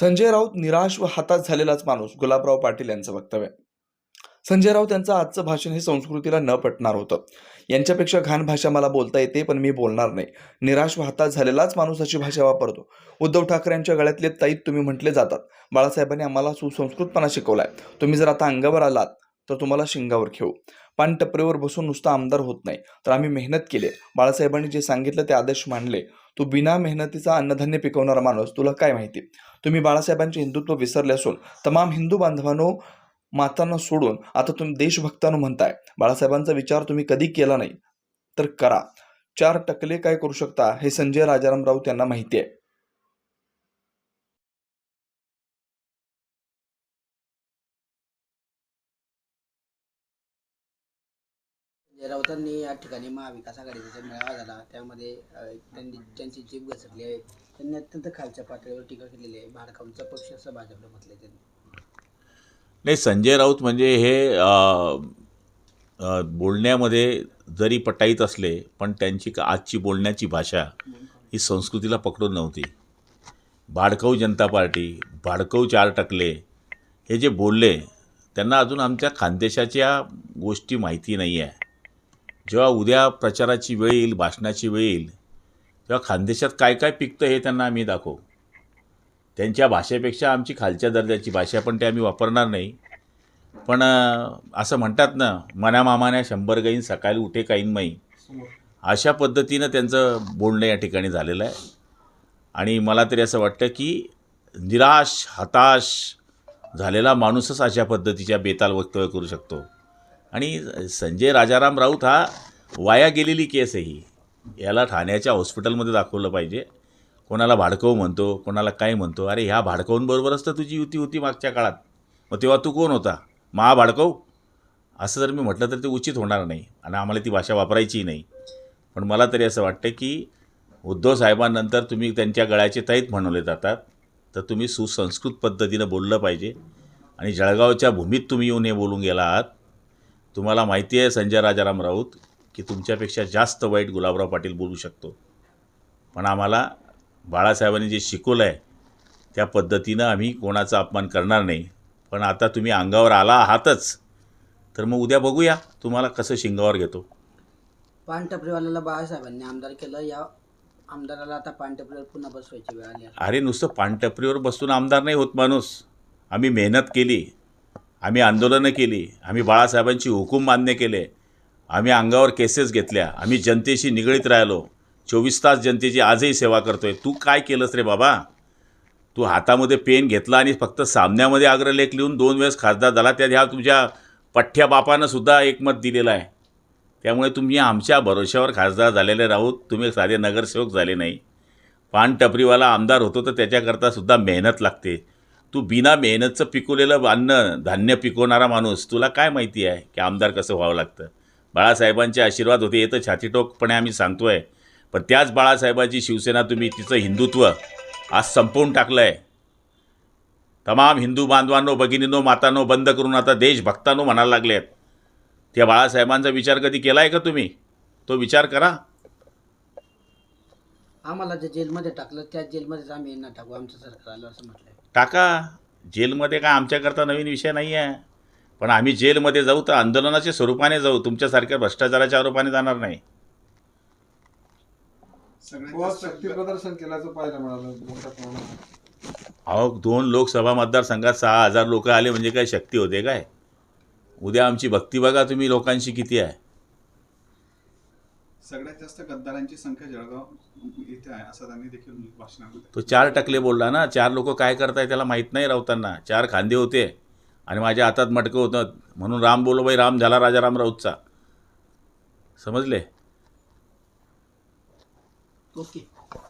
संजय राऊत निराश व हातात झालेलाच माणूस गुलाबराव पाटील यांचं वक्तव्य. संजय राऊत यांचं आजचं भाषण हे संस्कृतीला न पटणार होतं. यांच्यापेक्षा घाण भाषा मला बोलता येते पण मी बोलणार नाही. निराश व हातात झालेलाच माणूस अशी भाषा वापरतो. उद्धव ठाकरे यांच्या गळ्यातले ताईत तुम्ही म्हटले जातात. बाळासाहेबांनी आम्हाला सुसंस्कृतपणा शिकवलाय. तुम्ही जर आता अंगावर आलात तर तुम्हाला शिंगावर खेळू. पान टपरीवर बसून नुसतं आमदार होत नाही. तर आम्ही मेहनत केली. बाळासाहेबांनी जे सांगितलं ते आदेश मांडले तू बिना मेहनतीचा अन्नधान्य पिकवणारा माणूस तुला काय माहिती? तुम्ही बाळासाहेबांचे हिंदुत्व विसरले असून तमाम हिंदू बांधवांनो मातांना सोडून आता तुम्ही देशभक्तानं म्हणताय. बाळासाहेबांचा विचार तुम्ही कधी केला नाही? तर करा. चार टकले काय करू शकता हे संजय राजाराम राऊत यांना माहिती आहे. राऊतांनी या ठिकाणी महाविकास आघाडीचा मेळावा झाला त्यामध्ये त्यांनी त्यांची जीभ घसरली आहे. त्यांनी अत्यंत खालच्या पातळीवर टीका केलेली आहे. भाडकाऊंचा पक्ष असं भाजपला म्हटलं त्यांनी. नाही संजय राऊत म्हणजे हे बोलण्यामध्ये जरी पटाईत असले पण त्यांची का- आजची बोलण्याची भाषा ही संस्कृतीला पकडून नव्हती. भाडकऊ जनता पार्टी भाडकऊ चार टकले हे जे बोलले त्यांना अजून आमच्या खानदेशाच्या गोष्टी माहिती नाही आहे जेव्हा उद्या प्रचाराची वेळ येईल भाषणाची वेळ येईल तेव्हा खानदेशात काय काय पिकतं हे त्यांना आम्ही दाखवू. त्यांच्या भाषेपेक्षा आमची खालच्या दर्जाची भाषा पण ते आम्ही वापरणार नाही. पण असं म्हणतात ना मना शंभर गाईन सकाळी उठे काहीन माई अशा पद्धतीनं त्यांचं बोलणं या ठिकाणी झालेलं आहे. आणि मला तरी असं वाटतं की निराश हताश झालेला माणूसच अशा पद्धतीच्या बेताल वक्तव्य करू शकतो. आणि संजय राजाराम राऊत हा वाया गेलेली केस आहे ही. याला ठाण्याच्या हॉस्पिटलमध्ये दाखवलं पाहिजे. कोणाला भाडकव म्हणतो कोणाला काय म्हणतो अरे ह्या भाडकवूंबरोबरच तर तुझी युती होती मागच्या काळात. मग तेव्हा तू कोण होता? महा भाडकव? असं जर मी म्हटलं तर ते उचित होणार नाही आणि आम्हाला ती भाषा वापरायची नाही. पण मला तरी असं वाटतं की उद्धव साहेबांनंतर तुम्ही त्यांच्या गळ्याचे तैत म्हणवले जातात. तर तुम्ही सुसंस्कृत पद्धतीनं बोललं पाहिजे. आणि जळगावच्या भूमीत तुम्ही येऊन हे बोलून गेला आहात तुम्हाला माहिती आहे संजय राजाराम राऊत की तुमच्यापेक्षा जास्त वाईट गुलाबराव पाटील बोलू शकतो. पण आम्हाला बाळासाहेबांनी जे शिकवलं आहे त्या पद्धतीनं आम्ही कोणाचा अपमान करणार नाही. पण आता तुम्ही अंगावर आला आहातच तर मग उद्या बघूया तुम्हाला कसं शिंगावर घेतो. पान टपरीवाल्याला बाळासाहेबांनी आमदार केलं या आमदाराला आता पान टपरीवर पुन्हा बसवायची वेळ आली. अरे नुसतं पानटपरीवर बसून आमदार नाही होत माणूस. आम्ही मेहनत केली आम्ही आंदोलनं केली आम्ही बाळासाहेबांची हुकूम मान्य केले आम्ही अंगावर केसेस घेतल्या आम्ही जनतेशी निगडीत राहिलो. चोवीस तास जनतेची आजही सेवा करतोय. तू काय केलंस रे बाबा? तू हातामध्ये पेन घेतला आणि फक्त सामन्यामध्ये अग्रलेख लिहून दोन वेळेस खासदार झाला त्यात ह्या तुमच्या पठ्ठ्या बापानं सुद्धा एकमत दिलेलं आहे. त्यामुळे तुम्ही आमच्या भरोश्यावर खासदार झालेले राहूत तुम्ही साधे नगरसेवक झाले नाही. पान टपरीवाला आमदार होतो तर त्याच्याकरता सुद्धा मेहनत लागते. तू बिना मेहनतचं पिकवलेलं अन्न धान्य पिकवणारा माणूस तुला काय माहिती आहे की आमदार कसं व्हावं लागतं? बाळासाहेबांचे आशीर्वाद होते हे तर छातीटोकपणे आम्ही सांगतो आहे पण त्याच बाळासाहेबांची शिवसेना तुम्ही तिचं हिंदुत्व आज संपवून टाकलं आहे तमाम हिंदू बांधवांनो भगिनींनो मातांनो बंद करून आता देशभक्तांनो म्हणायला लागले आहेत त्या बाळासाहेबांचा विचार कधी केला आहे का तुम्ही? तो विचार करा. आम्हाला जे जेलमध्ये टाकलं त्या जेलमध्येच आम्ही यांना टाकू आमचं सरकार आलं असं म्हटलंय. टाका. जेलमध्ये काय आमच्याकरता नवीन विषय नाही आहे पण आम्ही जेलमध्ये जाऊ तर आंदोलनाच्या स्वरूपाने जाऊ. तुमच्यासारख्या भ्रष्टाचाराच्या आरोपाने जाणार नाही. व शक्ती प्रदर्शन केल्याचं पाहायला मिळालं मोठ्या प्रमाणात. अहो दोन लोकसभा मतदारसंघात सहा हजार लोक आले म्हणजे काय शक्ती होते काय? उद्या आमची भक्ती बघा तुम्ही लोकांशी किती आहे. सगळ्यात जास्त गद्दारांची संख्या जळगाव इथे आहे असं त्यांनी देखील भाषणामध्ये तो चार टकले बोलला ना. चार लोक काय करताय त्याला माहीत नाही राऊतांना. चार खांदे होते. आणि माझ्या हातात मटकं होतं. म्हणून राम बोलो बाई राम झाला राजा राम राऊतचा. समजले? ओके.